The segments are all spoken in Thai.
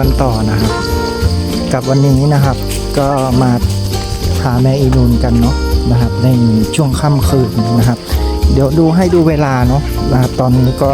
กันต่อนะครับ กับวันนี้นะครับ ก็มาหาแม่อีนูนกันเนาะนะครับในช่วงค่ำคืนนะครับ เดี๋ยวดูให้ดูเวลาเนาะนะครับตอนนี้ก็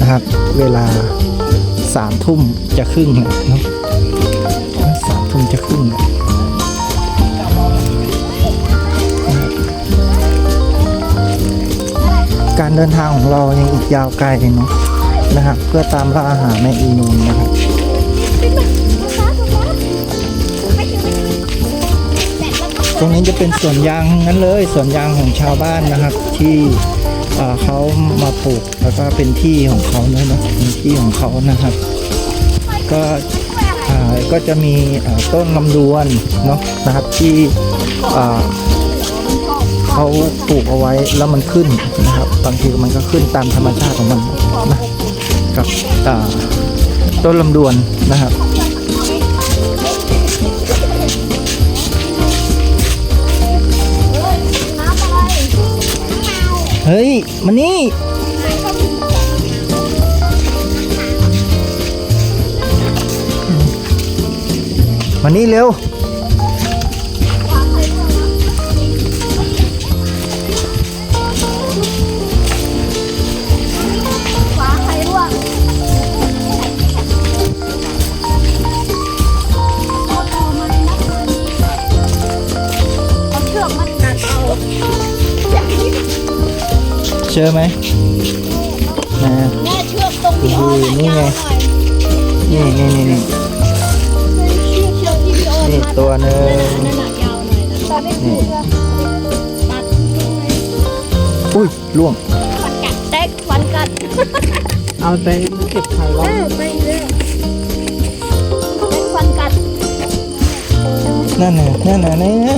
นะครับเวลาสามทุ่มจะครึ่งเนาะสามทุ่มจะครึ่งการเดินทางของเรายังอีกยาวไกลเนาะนะครับ เพื่อตามล่าหารแม่อีนูนนะครับ ตรงนี้จะเป็นสวนยางนั้นเลยสวนยางของชาวบ้านนะครับ ที่เขามาปลูกแล้วก็เป็นที่ของเขาเนอะเนะเป็นที่ของเขานะครับ ก็ก็จะมีต้นลำดวนเนาะนะครับที่เขาปลูกเอาไว้แล้วมันขึ้นนะครับบางทีมันก็ขึ้นตามธรรมชาติของมันนะกับต้นลำดวนนะครับ เฮ้ยมานี่ มานี่เร็ว เชื่อไหมนะแม่เชือกตรงที่อ้อน่ะนี่ยาไงวหน่อยนี่นี่นี่นี่เชือกเชือกที่พี่โอนี่มัดตัวหนึ่งนั่นน่ะยาวหน่อยนะตอนไม่ถูกอะตัดอุ้ยล่วงฟันกัดเต็กฟันกัดเอาไปเก็บไข่เอไว้อไปเลยเต็กฟันกัดนั่นน่ะนั่นน่ะนี่นะ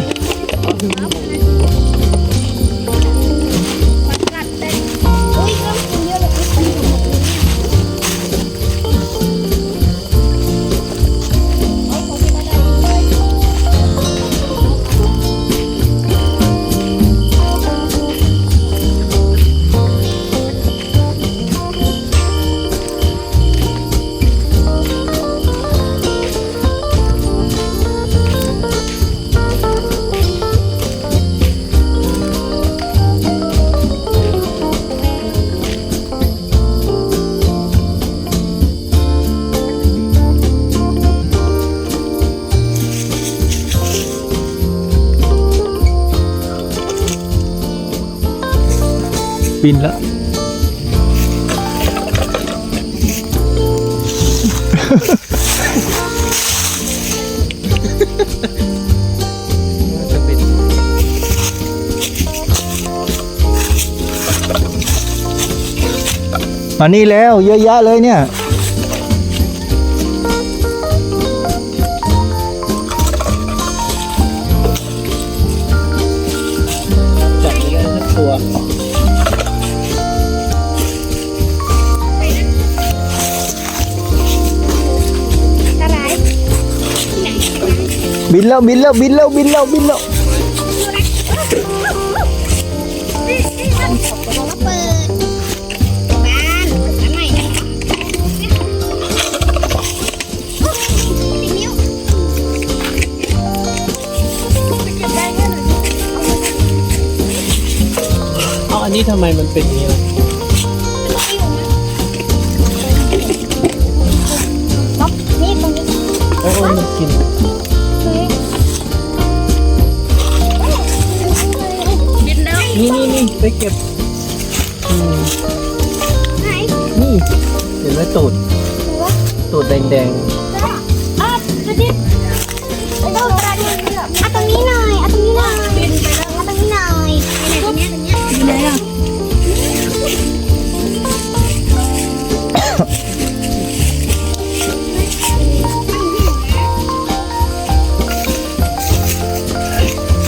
บินแล้วมานี่แล้วเยอะแยะเลยเนี่ย บินแล้วบินแล้วบินแล้วบินแล้วบินแล้วนี่นี่มันบอกว่าเปิดบ้านอันใหม่นะนิ้วเก็บได้แค่ไหนเอาอันนี้ทำไมมันเป็นอย่างนี้ล่ะล็อกนี่ตรงนี้โอ้ยมันกิน นแล้วนี่นี่นี่ไปเก็บอืมไหนนี่เห็นไหมตูดหัวตูดแดงอะจะดิไปดูอะไรนี่อะตรงนี้หน่อยอะตรงนี้หน่อยบินไปแล้วอะตรงนี้หน่อยไปไหนตรงนี้ตรงนี้อยู่ไหนอะ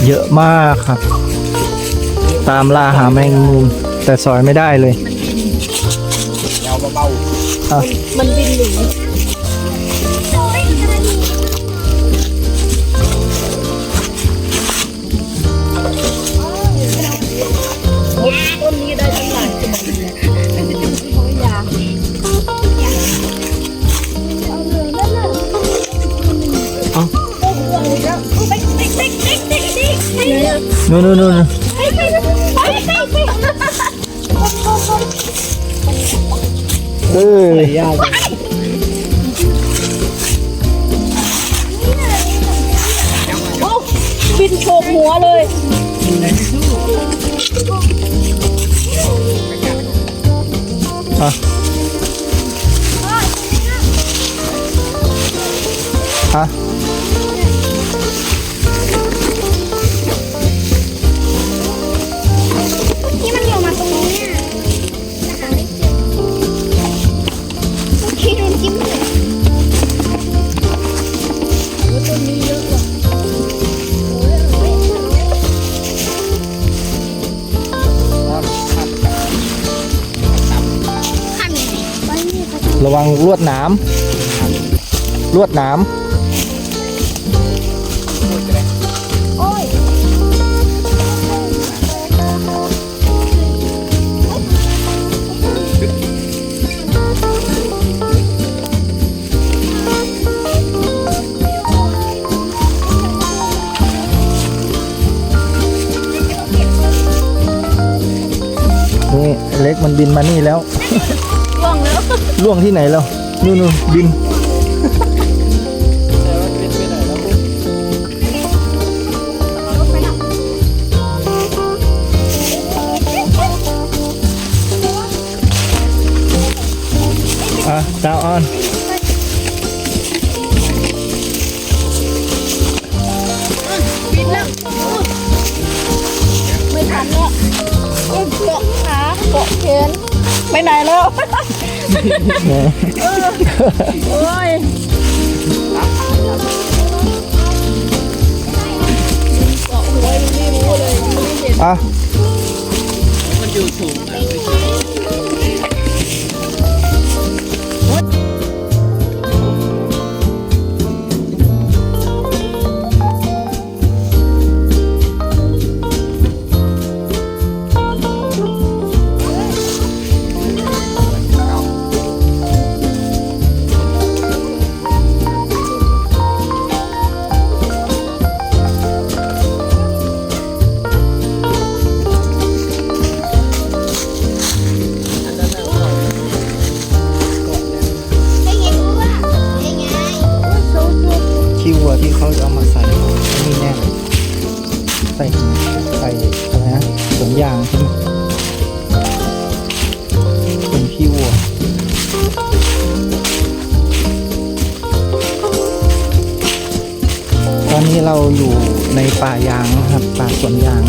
เยอะมากครับ ตามล่าหาแมงมุมแต่สอยไม่ได้เลยเอาเบาๆมันบินหนีต้นนี้ได้ทั้งหลายนู่นนู่นนู่น เออยากโอ้บินโฉบหัวเลยอะอะ วังลวดหนามลวดหนามโอ้ยนี่เล็กมันบินมานี่แล้ว ล่วงแล้วล่วงที่ไหนแล้วนู่นนู่นบินแต่ว่าเป็นไปไหนแล้วไปดับอะดาวออนบินแล้วไม่ทันแล้วเกาะขาเกาะแขน ไปไหนแล้ว โอ้ยเกาะหัวยังไม่รู้เลยยังไม่เห็น อะ มันอยู่สูงนะ ใส่ใส่อะไรนะสวนยางใช่ไหมเป็นขี้วัวตอนนี้เราอยู่ในป่ายางนะครับ ป่าสวนยาง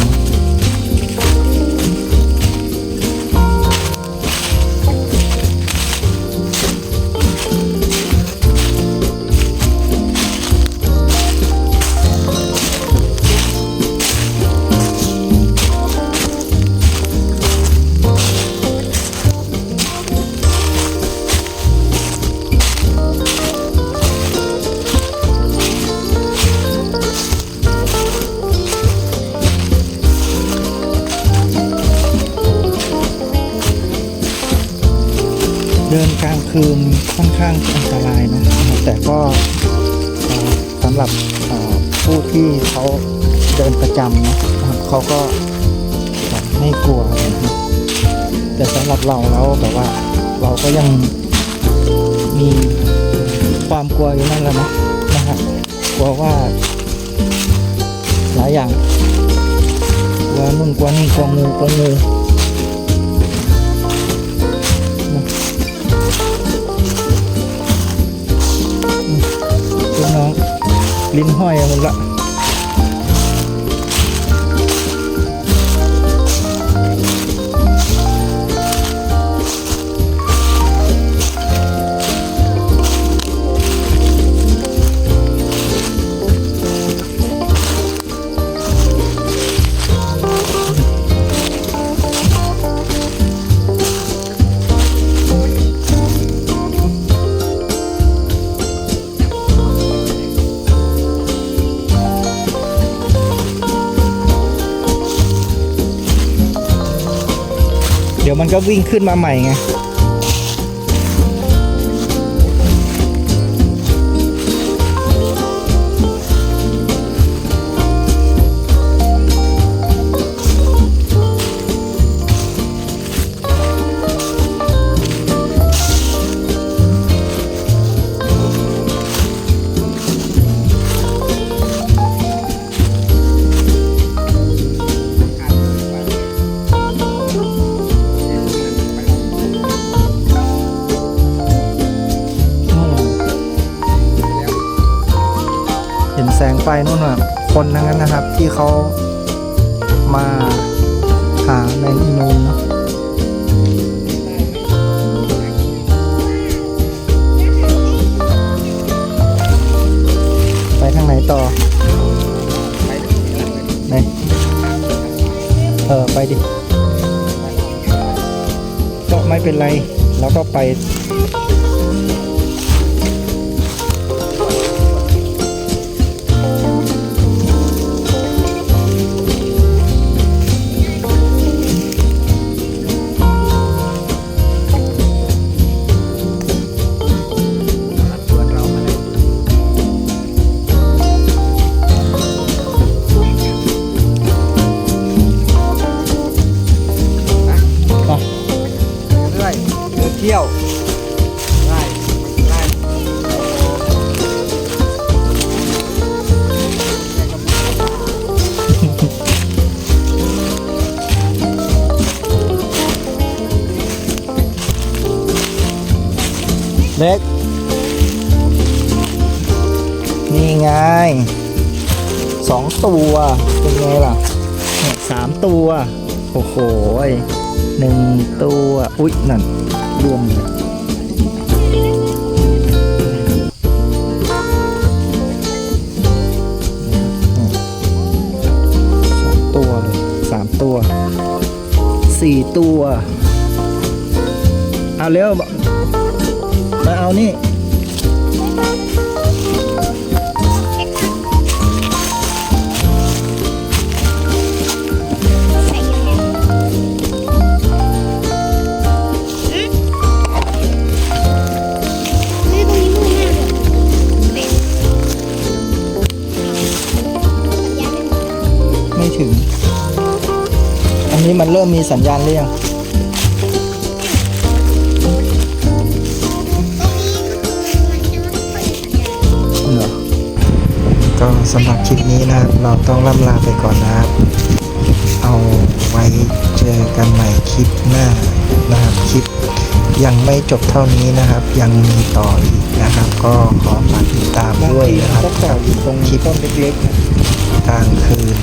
เดินกลางคืนค่อนข้างอันตรายนะแต่ก็สำหรับผู้ที่เขาเดินประจำนะเขาก็ไม่กลัวนะครับแต่สำหรับเราแล้วแบบว่าเราก็ยังมีความกลัวอยู่นั่นแหละนะนะครับกลัวว่าหลายอย่างกลัวนุ่นกลัวนี่กลัวงูกลัวงู ลิ้นห้อยหมดละ เดี๋ยวมันก็วิ่งขึ้นมาใหม่ไง คนทั้งนั้นนะครับ ที่เขามาหาแมงอีนูนเนาะไปทางไหนต่อไหนเออ ไปดิ ก็ไม่เป็นไร แล้วก็ไป เล็กนี่ไงสองตัว เป็นไงล่ะสามตัว โอ้โหหนึ่งตัว อุ๊ย นั่น รวมเลยสองตัวเลยสามตัวสี่ตัว เอาเร็วาเอานี่ไม่ถึง อันนี้มันเริ่มมีสัญญาณหรือยัง ก็สำหรับคลิปนี้นะครับ เราต้องล่ำลาไปก่อนนะครับ เอาไว้เจอกันใหม่คลิปหน้านะครับคลิปยังไม่จบเท่านี้นะครับ ยังมีต่ออีกนะครับ ก็ขอฝากติดตามด้วยนะครับกับคลิปต้นเล็กกลางคืน